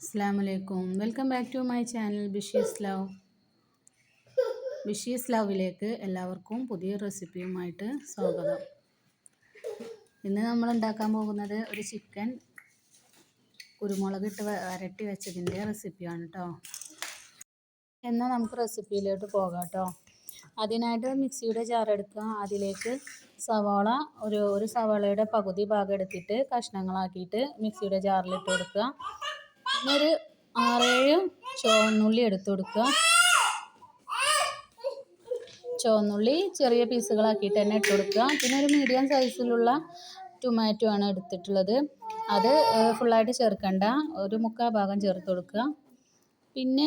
അസ്സാമലൈക്കും welcome back to my channel Bishee's love. ബിഷീസ് ലവിലേക്ക് എല്ലാവർക്കും പുതിയ റെസിപ്പിയുമായിട്ട് സ്വാഗതം. ഇന്ന് നമ്മൾ ഉണ്ടാക്കാൻ പോകുന്നത് ഒരു ചിക്കൻ കുരുമുളകിട്ട് വരട്ടി വെച്ചതിന്റെ റെസിപ്പിയാണ് കേട്ടോ എന്നാൽ നമുക്ക് റെസിപ്പിയിലോട്ട് പോകാം കേട്ടോ അതിനായിട്ട് മിക്സിയുടെ ജാർ എടുക്കുക. അതിലേക്ക് സവാള ഒരു ഒരു സവാളയുടെ പകുതി ഭാഗം എടുത്തിട്ട് കഷ്ണങ്ങളാക്കിയിട്ട് മിക്സിയുടെ ജാറിലിട്ട് കൊടുക്കുക. പിന്നെ ഒരു ആറേഴ് ചുവന്നുള്ളി എടുത്തു കൊടുക്കുക. ചുവന്നുള്ളി ചെറിയ പീസുകളാക്കിയിട്ട് തന്നെ ഇട്ട് കൊടുക്കുക. പിന്നെ ഒരു മീഡിയം സൈസിലുള്ള ടൊമാറ്റോ ആണ് എടുത്തിട്ടുള്ളത്. അത് ഫുള്ളായിട്ട് ചേർക്കണ്ട. ഒരു മുക്കാൽ ഭാഗം ചേർത്ത് കൊടുക്കുക. പിന്നെ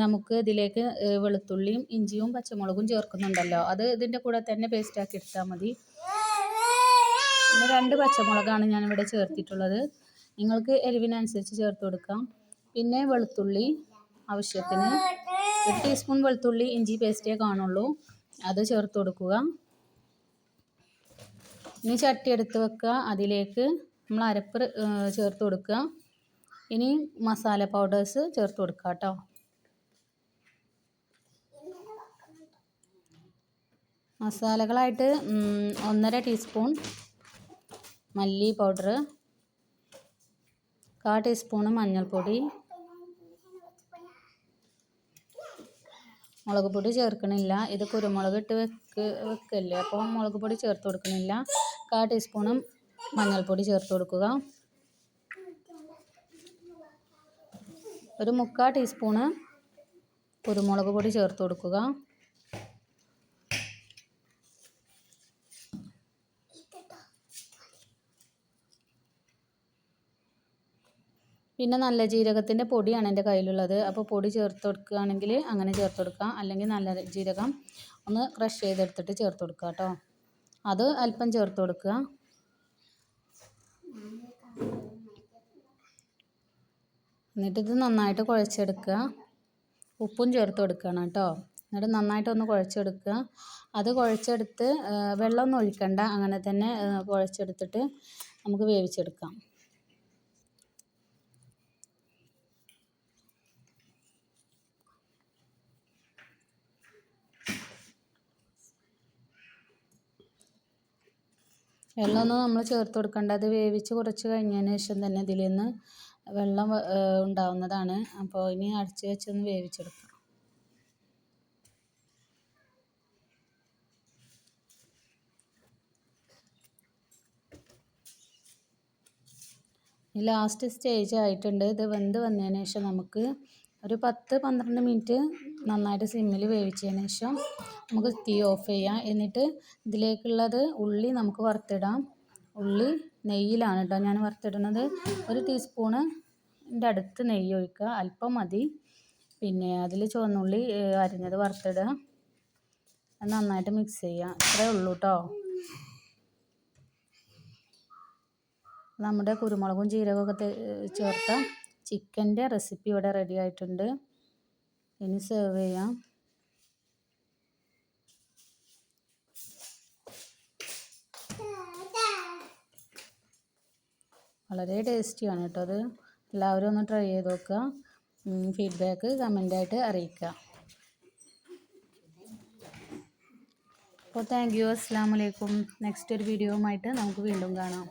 നമുക്ക് ഇതിലേക്ക് വെളുത്തുള്ളിയും ഇഞ്ചിയും പച്ചമുളകും ചേർക്കുന്നുണ്ടല്ലോ. അത് ഇതിന്റെ കൂടെ തന്നെ പേസ്റ്റാക്കി എടുത്താൽ മതി. പിന്നെ രണ്ട് പച്ചമുളകാണ് ഞാനിവിടെ ചേർത്തിട്ടുള്ളത്. നിങ്ങൾക്ക് എരിവിനനുസരിച്ച് ചേർത്ത് കൊടുക്കാം. പിന്നെ വെളുത്തുള്ളി ആവശ്യത്തിന് ഒരു ടീസ്പൂൺ വെളുത്തുള്ളി ഇഞ്ചി പേസ്റ്റേ കാണുള്ളൂ. അത് ചേർത്ത് കൊടുക്കുക. ഇനി ചട്ടി എടുത്ത് വെക്കുക. അതിലേക്ക് നമ്മൾ അരപ്പ് ചേർത്ത് കൊടുക്കുക. ഇനി മസാല പൗഡേഴ്സ് ചേർത്ത് കൊടുക്കുക കേട്ടോ മസാലകളായിട്ട് ഒന്നര ടീസ്പൂൺ മല്ലി പൗഡർ കാ ടീസ്പൂൺ മഞ്ഞൾപ്പൊടി മുളക് പൊടി ചേർക്കണില്ല. ഇത് കുരുമുളക് ഇട്ട് വെക്ക് വെക്കല്ലേ? അപ്പോൾ മുളക് പൊടി ചേർത്ത് കൊടുക്കണില്ല. കാ ടീസ്പൂണും മഞ്ഞൾപ്പൊടി ചേർത്ത് കൊടുക്കുക. ഒരു മുക്കാൽ ടീസ്പൂണ് കുരുമുളക് പൊടി ചേർത്ത് കൊടുക്കുക. പിന്നെ നല്ല ജീരകത്തിന്റെ പൊടിയാണ് എന്റെ കയ്യിലുള്ളത്. അപ്പോൾ പൊടി ചേർത്ത് കൊടുക്കുകയാണെങ്കിൽ അങ്ങനെ ചേർത്ത് കൊടുക്കാം. അല്ലെങ്കിൽ നല്ല ജീരകം ഒന്ന് ക്രഷ് ചെയ്തെടുത്തിട്ട് ചേർത്ത് കൊടുക്കുക കേട്ടോ. അത് അല്പം ചേർത്ത് കൊടുക്കുക. എന്നിട്ട് ഇത് നന്നായിട്ട് കുഴച്ചെടുക്കുക. ഉപ്പും ചേർത്ത് കൊടുക്കണം കേട്ടോ. എന്നിട്ട് നന്നായിട്ടൊന്ന് കുഴച്ചെടുക്കുക. അത് കുഴച്ചെടുത്ത് വെള്ളമൊന്നും ഒഴിക്കണ്ട. അങ്ങനെ തന്നെ കുഴച്ചെടുത്തിട്ട് നമുക്ക് വേവിച്ചെടുക്കാം. വെള്ളമൊന്നും നമ്മൾ ചേർത്ത് കൊടുക്കണ്ട. അത് വേവിച്ച് കുറച്ച് കഴിഞ്ഞതിന് ശേഷം തന്നെ ഇതിൽ നിന്ന് വെള്ളം ഉണ്ടാവുന്നതാണ്. അപ്പോൾ ഇനി അടച്ച് വെച്ചൊന്ന് വേവിച്ചെടുക്കാം. ലാസ്റ്റ് സ്റ്റേജ് ആയിട്ടുണ്ട്. ഇത് വെന്ത് വന്നതിന് ശേഷം നമുക്ക് ഒരു പത്ത് പന്ത്രണ്ട് മിനിറ്റ് നന്നായിട്ട് സിമ്മിൽ വേവിച്ചതിന് ശേഷം നമുക്ക് തീ ഓഫ് ചെയ്യാം. എന്നിട്ട് ഇതിലേക്കുള്ളത് ഉള്ളി നമുക്ക് വറുത്തിടാം. ഉള്ളി നെയ്യിലാണ് കേട്ടോ ഞാൻ വറുത്തിടുന്നത്. ഒരു ടീസ്പൂണ് എന്റെ അടുത്ത് നെയ്യ് ഒഴിക്കുക. അല്പം മതി. പിന്നെ അതിൽ ചുവന്നുള്ളി അരിഞ്ഞത് വറുത്തിടുക. നന്നായിട്ട് മിക്സ് ചെയ്യുക. ഇത്രേ ഉള്ളൂ കേട്ടോ. നമ്മുടെ കുരുമുളകും ജീരകമൊക്കെ ചേർത്ത ചിക്കന്റെ റെസിപ്പി ഇവിടെ റെഡി ആയിട്ടുണ്ട്. ഇനി സെർവ് ചെയ്യാം. വളരെ ടേസ്റ്റിയാണ് കേട്ടോ അത്. എല്ലാവരും ഒന്ന് ട്രൈ ചെയ്ത് നോക്കുക. ഫീഡ്ബാക്ക് കമന്റായിട്ട് അറിയിക്കുക. അപ്പോൾ താങ്ക് യു അസ്സാം വലൈക്കും നെക്സ്റ്റ് ഒരു വീഡിയോയുമായിട്ട് നമുക്ക് വീണ്ടും കാണാം.